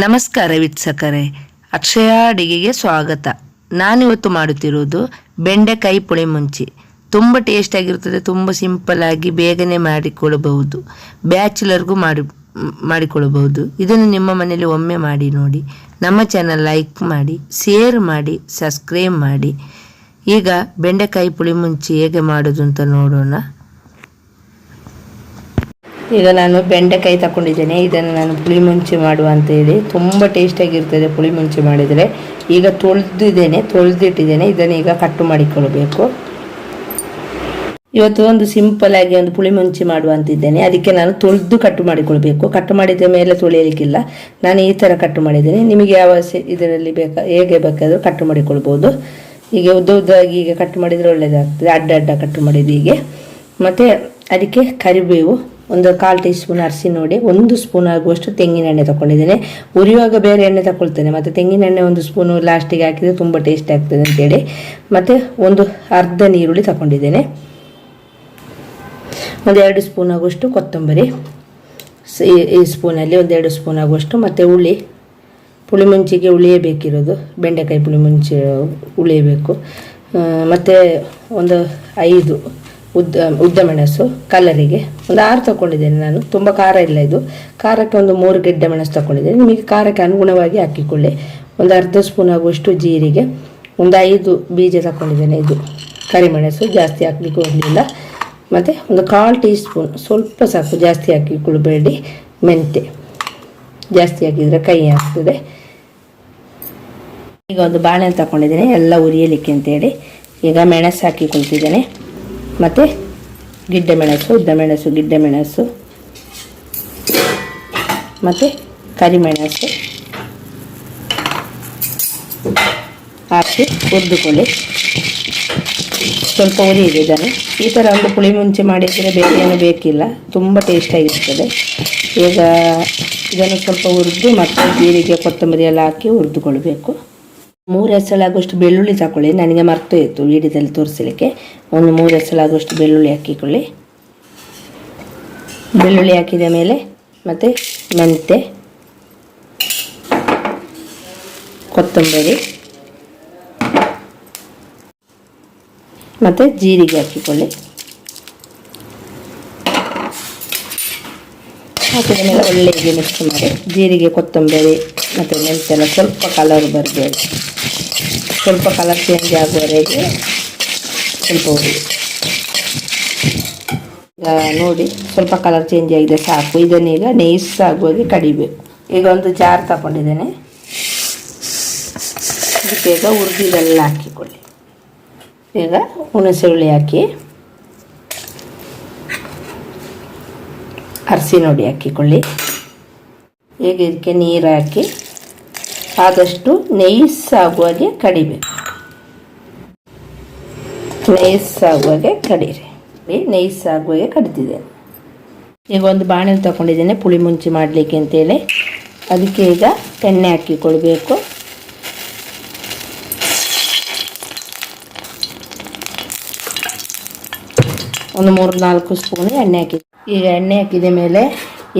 ನಮಸ್ಕಾರ ವೀಕ್ಷಕರೇ, ಅಕ್ಷಯ ಅಡಿಗೆಗೆ ಸ್ವಾಗತ. ನಾನಿವತ್ತು ಮಾಡುತ್ತಿರುವುದು ಬೆಂಡೆಕಾಯಿ ಪುಳಿ ಮುಂಚಿ. ತುಂಬ ಟೇಸ್ಟ್ ಆಗಿರುತ್ತದೆ ತುಂಬ ಸಿಂಪಲ್ ಆಗಿ ಬೇಗನೆ ಮಾಡಿಕೊಳ್ಳಬಹುದು, ಬ್ಯಾಚುಲರ್ಗೂ ಮಾಡಿ, ಮಾಡಿಕೊಳ್ಳಬಹುದು. ಇದನ್ನು ನಿಮ್ಮ ಮನೆಯಲ್ಲಿ ಒಮ್ಮೆ ಮಾಡಿ ನೋಡಿ, ನಮ್ಮ ಚಾನಲ್ ಲೈಕ್ ಮಾಡಿ ಶೇರ್ ಮಾಡಿ ಸಬ್ಸ್ಕ್ರೈಬ್ ಮಾಡಿ. ಈಗ ಬೆಂಡೆಕಾಯಿ ಪುಳಿ ಮುಂಚಿ ಹೇಗೆ ಮಾಡೋದು ಅಂತ ನೋಡೋಣ. ಈಗ ನಾನು ಬೆಂಡೆಕಾಯಿ ತಗೊಂಡಿದ್ದೇನೆ ಇದನ್ನು ನಾನು ಪುಳಿ ಮುಂಚೆ ಮಾಡುವ ಅಂತ ಹೇಳಿ ತುಂಬ ಟೇಸ್ಟಾಗಿರ್ತದೆ ಪುಳಿ ಮುಂಚೆ ಮಾಡಿದರೆ. ಈಗ ತೊಳೆದಿದ್ದೇನೆ, ತೊಳೆದಿಟ್ಟಿದ್ದೇನೆ. ಇದನ್ನು ಈಗ ಕಟ್ಟು ಮಾಡಿಕೊಳ್ಳಬೇಕು. ಇವತ್ತು ಒಂದು ಸಿಂಪಲ್ ಆಗಿ ಒಂದು ಪುಳಿ ಮುಂಚೆ ಮಾಡುವ ಅಂತಿದ್ದೇನೆ ಅದಕ್ಕೆ ನಾನು ತೊಳೆದು ಕಟ್ಟು ಮಾಡಿಕೊಳ್ಬೇಕು ಕಟ್ಟು ಮಾಡಿದ ಮೇಲೆ ತೊಳೆಯಲಿಕ್ಕಿಲ್ಲ. ನಾನು ಈ ಥರ ಕಟ್ಟು ಮಾಡಿದ್ದೇನೆ. ನಿಮಗೆ ಯಾವ ಇದರಲ್ಲಿ ಬೇಕಾ, ಹೇಗೆ ಬೇಕಾದರೂ ಕಟ್ಟು ಮಾಡಿಕೊಳ್ಬೋದು. ಹೀಗೆ ಉದ್ದ ಉದ್ದಾಗಿ ಈಗ ಕಟ್ ಮಾಡಿದರೆ ಒಳ್ಳೆಯದಾಗ್ತದೆ ಅಡ್ಡ ಅಡ್ಡ ಕಟ್ಟು ಮಾಡಿದ್ದು ಹೀಗೆ. ಮತ್ತು ಅದಕ್ಕೆ ಕರಿಬೇವು. ಒಂದು ಕಾಲು ಟೀ ಸ್ಪೂನ್ ಅರಿಸಿ ನೋಡಿ, ಒಂದು ಸ್ಪೂನ್ ಆಗುವಷ್ಟು ತೆಂಗಿನ ಎಣ್ಣೆ ತಗೊಂಡಿದ್ದೇನೆ ಉರಿಯುವಾಗ ಬೇರೆ ಎಣ್ಣೆ ತಗೊಳ್ತೇನೆ ಮತ್ತು ತೆಂಗಿನ ಎಣ್ಣೆ ಒಂದು ಸ್ಪೂನು ಲಾಸ್ಟಿಗೆ ಹಾಕಿದರೆ ತುಂಬ ಟೇಸ್ಟ್ ಆಗ್ತದೆ ಅಂತೇಳಿ. ಮತ್ತು ಒಂದು ಅರ್ಧ ನೀರುಳ್ಳಿ ತಗೊಂಡಿದ್ದೇನೆ ಒಂದೆರಡು ಸ್ಪೂನ್ ಆಗುವಷ್ಟು ಕೊತ್ತಂಬರಿ. ಈ- ಸ್ಪೂನಲ್ಲಿ ಒಂದೆರಡು ಸ್ಪೂನ್ ಆಗುವಷ್ಟು ಮತ್ತು ಹುಳಿ. ಪುಳಿಮುಂಚಿಗೆ ಮುಂಚಿಗೆ ಹುಳಿಯೇ ಬೇಕಿರೋದು. ಬೆಂಡೆಕಾಯಿ ಪುಳಿಮುಂಚಿ ಉಳಿಯಬೇಕು ಮತ್ತು ಒಂದು ಐದು ಉದ್ದ ಉದ್ದ ಮೆಣಸು ಕಲರಿಗೆ ಒಂದು ಆರು ತಗೊಂಡಿದ್ದೇನೆ ನಾನು. ತುಂಬ ಖಾರ ಇಲ್ಲ ಇದು. ಖಾರಕ್ಕೆ ಒಂದು ಮೂರು ಗೆಡ್ಡೆ ಮೆಣಸು ತಗೊಂಡಿದ್ದೇನೆ ನಿಮಗೆ ಖಾರಕ್ಕೆ ಅನುಗುಣವಾಗಿ ಹಾಕಿಕೊಳ್ಳಿ. ಒಂದು ಅರ್ಧ ಸ್ಪೂನ್ ಆಗುವಷ್ಟು ಜೀರಿಗೆ. ಒಂದು ಐದು ಬೀಜ ತಗೊಂಡಿದ್ದೇನೆ ಇದು. ಕರಿಮೆಣಸು ಜಾಸ್ತಿ ಹಾಕಲಿಕ್ಕೆ ಹೋಗಲಿಲ್ಲ ಮತ್ತು ಒಂದು ಕಾಲು ಟೀ ಸ್ಪೂನ್ ಸ್ವಲ್ಪ ಸಾಕು ಜಾಸ್ತಿ ಹಾಕಿಕೊಳ್ಬೇಡಿ ಮೆಂತೆ ಜಾಸ್ತಿ ಹಾಕಿದರೆ ಕೈ ಆಗ್ತದೆ. ಈಗ ಒಂದು ಬಾಳೆಹಣ್ಣು ತಗೊಂಡಿದ್ದೇನೆ ಎಲ್ಲ ಉರಿಯಲಿಕ್ಕೆ ಅಂತೇಳಿ. ಈಗ ಮೆಣಸು ಹಾಕಿಕೊಳ್ತಿದ್ದೇನೆ. ಮತ್ತು ಗಿಡ್ಡೆ ಮೆಣಸು, ಉದ್ದ ಮೆಣಸು, ಗಿಡ್ಡೆ ಮೆಣಸು. ಮತ್ತು ಕರಿಮೆಣಸು ಹಾಕಿ ಹುರಿದುಕೊಳ್ಳಿ. ಸ್ವಲ್ಪ ಉರಿಯಿದೆ ಇದನ್ನು. ಈ ಥರ ಒಂದು ಪುಳಿ ಮುಂಚೆ ಮಾಡಿದರೆ ಬೇರೆ ಏನು ಬೇಕಿಲ್ಲ. ತುಂಬ ಟೇಸ್ಟಾಗಿರ್ತದೆ ಈಗ ಇದನ್ನು ಸ್ವಲ್ಪ ಹುರಿದು ಮತ್ತು ಜೀರಿಗೆ, ಕೊತ್ತಂಬರಿ ಎಲ್ಲ ಹಾಕಿ ಹುರಿದುಕೊಳ್ಬೇಕು. ಮೂರು ಎಸಳಾಗುವಷ್ಟು ಬೆಳ್ಳುಳ್ಳಿ ತಗೊಳ್ಳಿ ನನಗೆ ಮರ್ತು ಇತ್ತು ವೀಡಿಯೋದಲ್ಲಿ ತೋರಿಸಲಿಕ್ಕೆ. ಒಂದು ಮೂರು ಎಸಳಾಗುವಷ್ಟು ಬೆಳ್ಳುಳ್ಳಿ ಹಾಕಿಕೊಳ್ಳಿ. ಬೆಳ್ಳುಳ್ಳಿ ಹಾಕಿದ ಮೇಲೆ ಮತ್ತು ಮೆಂತೆ ಕೊತ್ತಂಬರಿ, ಮತ್ತು ಜೀರಿಗೆ ಹಾಕಿಕೊಳ್ಳಿ. ಹಾಕಿದ ಮೇಲೆ ಮಿಕ್ಸ್ ಮಾಡಿ. ಜೀರಿಗೆ, ಕೊತ್ತಂಬರಿ ಮತ್ತು ಮೆಂತೆಲ್ಲ ಸ್ವಲ್ಪ ಕಲರ್ ಬರಬೇಕು. ಸ್ವಲ್ಪ ಕಲರ್ ಚೇಂಜ್ ಆಗುವವರೆಗೆ ಸ್ವಲ್ಪ ಈಗ ನೋಡಿ, ಸ್ವಲ್ಪ ಕಲರ್ ಚೇಂಜ್ ಆಗಿದೆ ಸಾಕು. ಇದನ್ನೀಗ ನೈಸ್ ಆಗುವಾಗೆ ಕಡಿಬೇಕು. ಈಗ ಒಂದು ಜಾರ್ ತಗೊಂಡಿದ್ದೇನೆ. ಅದಕ್ಕೆ ಈಗ ಹುರಿದಿದೆಲ್ಲ ಹಾಕಿಕೊಳ್ಳಿ. ಈಗ ಹುಣಸೆ ಹಾಕಿ, ಅರಸಿ ನೋಡಿ ಹಾಕಿಕೊಳ್ಳಿ. ಈಗ ಇದಕ್ಕೆ ನೀರು ಹಾಕಿ ಆದಷ್ಟು ನೈಸ್ ಆಗುವಾಗೆ ಕಡಿಬೇಕು ನೈಸ್ ಆಗುವಾಗೆ ಕಡೀರಿ. ನೈಸ್ ಆಗುವಾಗೆ ಕಡಿತಿದ್ದೇನೆ ಈಗ ಒಂದು ಬಾಣಲೆ ತಗೊಂಡಿದ್ದೇನೆ, ಪುಳಿ ಮುಂಚಿ ಮಾಡಲಿಕ್ಕೆ ಅಂತೇಳಿ. ಅದಕ್ಕೆ ಈಗ ಎಣ್ಣೆ ಹಾಕಿಕೊಳ್ಬೇಕು. ಒಂದು ಮೂರು ನಾಲ್ಕು ಸ್ಪೂನ್ ಎಣ್ಣೆ ಹಾಕಿ. ಈಗ ಎಣ್ಣೆ ಹಾಕಿದ ಮೇಲೆ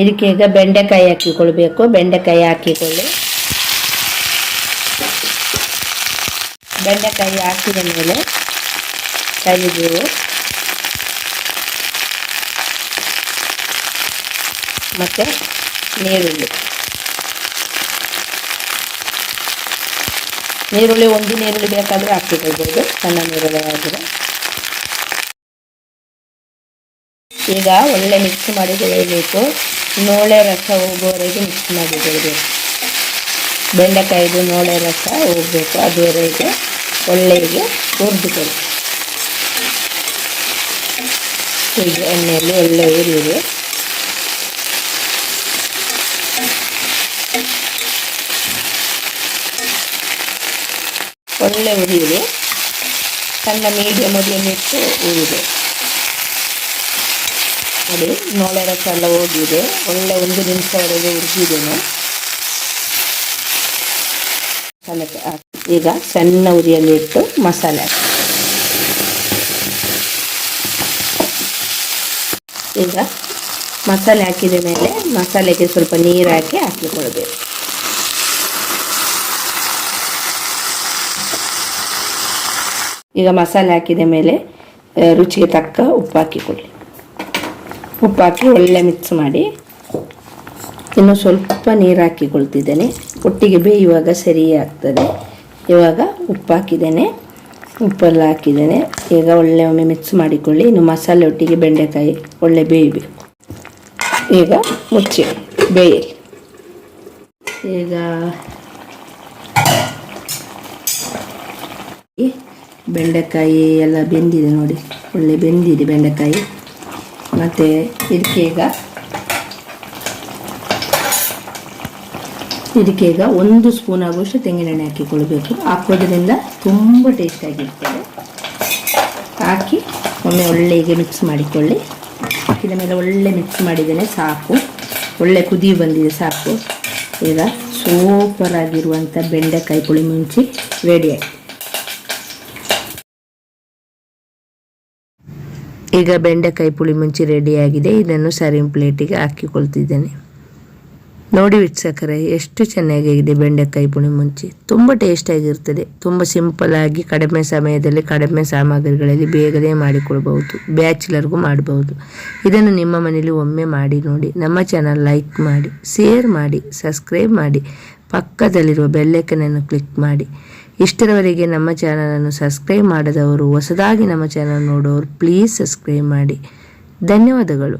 ಇದಕ್ಕೆ ಈಗ ಬೆಂಡೆಕಾಯಿ ಹಾಕಿಕೊಳ್ಬೇಕು. ಬೆಂಡೆಕಾಯಿ ಹಾಕಿಕೊಳ್ಳಿ. ಬೆಂಡೆಕಾಯಿ ಹಾಕಿದ ಮೇಲೆ ಕರಿಬೇವು. ಮತ್ತು ನೀರುಳ್ಳಿ ನೀರುಳ್ಳಿ ಒಂದು ನೀರುಳ್ಳಿ ಬೇಕಾದರೆ ಹಾಕಿಕೊಳ್ಬೋದು ಸಣ್ಣ ನೀರುಳ್ಳಿ ಆದರೆ ಈಗ ಒಳ್ಳೆ ಮಿಕ್ಸ್ ಮಾಡಿ ಬೆಳೆಯಬೇಕು ನೋಳೆ ರಸ ಹೋಗುವವರೆಗೆ ಮಿಕ್ಸ್ ಮಾಡಿ ಬೆಳಿಬೇಕು ಬೆಂಡೆಕಾಯಿದು ನೋಳೆ ರಸ ಹೋಗಬೇಕು. ಅದುವರೆಗೆ ಒಳ್ಳೆಗೆ ಹುರಿದುಕೊಳ್ಳಿ ಹೀಗೆ ಎಣ್ಣೆಯಲ್ಲಿ ಒಳ್ಳೆ ಉರಿಯಿದೆ ಒಳ್ಳೆ ಉರಿಯಿದೆ ಸಣ್ಣ ಮೀಡಿಯಮ್ ಉರಿಯಲ್ಲಿ ಇಟ್ಟು ಉರಿದೆ ನೋಡಿ ನೋಳೆ ರಸ ಎಲ್ಲ ಹೋಗಿದೆ ಒಳ್ಳೆ ಒಂದು ನಿಮಿಷವರೆಗೆ ಹುರಿದಿದ್ದೇನೆ ಕಲಕ್ಕೆ ಈಗ ಸಣ್ಣ ಉರಿಯಲ್ಲಿ ಇಟ್ಟು ಮಸಾಲೆ ಹಾಕಿ. ಈಗ ಮಸಾಲೆ ಹಾಕಿದ ಮೇಲೆ ಮಸಾಲೆಗೆ ಸ್ವಲ್ಪ ನೀರು ಹಾಕಿ ಹಾಕಿಕೊಳ್ಬೇಕು ಈಗ ಮಸಾಲೆ ಹಾಕಿದ ಮೇಲೆ ರುಚಿಗೆ ತಕ್ಕ ಉಪ್ಪು ಹಾಕಿಕೊಳ್ಳಿ. ಉಪ್ಪು ಹಾಕಿ ಒಳ್ಳೆ ಮಿಕ್ಸ್ ಮಾಡಿ. ಇನ್ನು ಸ್ವಲ್ಪ ನೀರು ಹಾಕಿಕೊಳ್ತಿದ್ದೇನೆ. ಒಟ್ಟಿಗೆ ಬೇಯುವಾಗ ಸರಿ ಆಗ್ತದೆ. ಇವಾಗ ಉಪ್ಪು ಹಾಕಿದ್ದೇನೆ. ಉಪ್ಪೆಲ್ಲ ಹಾಕಿದ್ದೇನೆ. ಈಗ ಒಳ್ಳೆ ಒಮ್ಮೆ ಮಿಕ್ಸ್ ಮಾಡಿಕೊಳ್ಳಿ. ಇನ್ನು ಮಸಾಲೆ ಒಟ್ಟಿಗೆ ಬೆಂಡೆಕಾಯಿ ಒಳ್ಳೆ ಬೇಯಬೇಕು. ಈಗ ಮುಚ್ಚಿ ಬೇಯಲಿ. ಈಗ ಬೆಂಡೆಕಾಯಿ ಎಲ್ಲ ಬೆಂದಿದೆ ನೋಡಿ. ಒಳ್ಳೆ ಬೆಂದಿದೆ ಬೆಂಡೆಕಾಯಿ. ಮತ್ತು ಇದಕ್ಕೆ ಈಗ ಇದಕ್ಕೆ ಈಗ ಒಂದು ಸ್ಪೂನ್ ಆಗುವಷ್ಟು ತೆಂಗಿನೆಣ್ಣೆ ಹಾಕಿಕೊಳ್ಬೇಕು. ಹಾಕೋದ್ರಿಂದ ತುಂಬ ಟೇಸ್ಟಾಗಿರ್ತದೆ ಹಾಕಿ ಒಮ್ಮೆ ಒಳ್ಳೆಗೆ ಮಿಕ್ಸ್ ಮಾಡಿಕೊಳ್ಳಿ. ಹಾಕಿದ ಮೇಲೆ ಒಳ್ಳೆ ಮಿಕ್ಸ್ ಮಾಡಿದ್ದೇನೆ, ಸಾಕು. ಒಳ್ಳೆ ಕುದಿ ಬಂದಿದೆ, ಸಾಕು. ಈಗ ಸೂಪರ್ ಆಗಿರುವಂಥ ಬೆಂಡೆಕಾಯಿ ಪುಳಿ ಮುಂಚಿ ರೆಡಿ ಈಗ ಬೆಂಡೆಕಾಯಿ ಪುಳಿ ಮುಂಚಿ ರೆಡಿಯಾಗಿದೆ ಇದನ್ನು ಸರ್ವಿಂಗ್ ಪ್ಲೇಟಿಗೆ ಹಾಕಿಕೊಳ್ತಿದ್ದೇನೆ. ನೋಡಿ ವೀಕ್ಷಕರೇ, ಎಷ್ಟು ಚೆನ್ನಾಗಿದೆ ಬೆಂಡೆಕಾಯಿ ಪುಣಿ ಮುಂಚೆ. ತುಂಬ ಟೇಸ್ಟಾಗಿರ್ತದೆ ತುಂಬ ಸಿಂಪಲ್ ಆಗಿ ಕಡಿಮೆ ಸಮಯದಲ್ಲಿ ಕಡಿಮೆ ಸಾಮಗ್ರಿಗಳಲ್ಲಿ ಬೇಗನೆ ಮಾಡಿಕೊಳ್ಬಹುದು, ಬ್ಯಾಚುಲರ್ಗೂ ಮಾಡಬಹುದು. ಇದನ್ನು ನಿಮ್ಮ ಮನೇಲಿ ಒಮ್ಮೆ ಮಾಡಿ ನೋಡಿ, ನಮ್ಮ ಚಾನಲ್ ಲೈಕ್ ಮಾಡಿ ಶೇರ್ ಮಾಡಿ ಸಬ್ಸ್ಕ್ರೈಬ್ ಮಾಡಿ, ಪಕ್ಕದಲ್ಲಿರುವ ಬೆಲ್ಲೈಕನನ್ನು ಕ್ಲಿಕ್ ಮಾಡಿ. ಇಷ್ಟರವರೆಗೆ ನಮ್ಮ ಚಾನಲನ್ನು ಸಬ್ಸ್ಕ್ರೈಬ್ ಮಾಡದವರು, ಹೊಸದಾಗಿ ನಮ್ಮ ಚಾನಲ್ ನೋಡೋರು ಪ್ಲೀಸ್ ಸಬ್ಸ್ಕ್ರೈಬ್ ಮಾಡಿ. ಧನ್ಯವಾದಗಳು.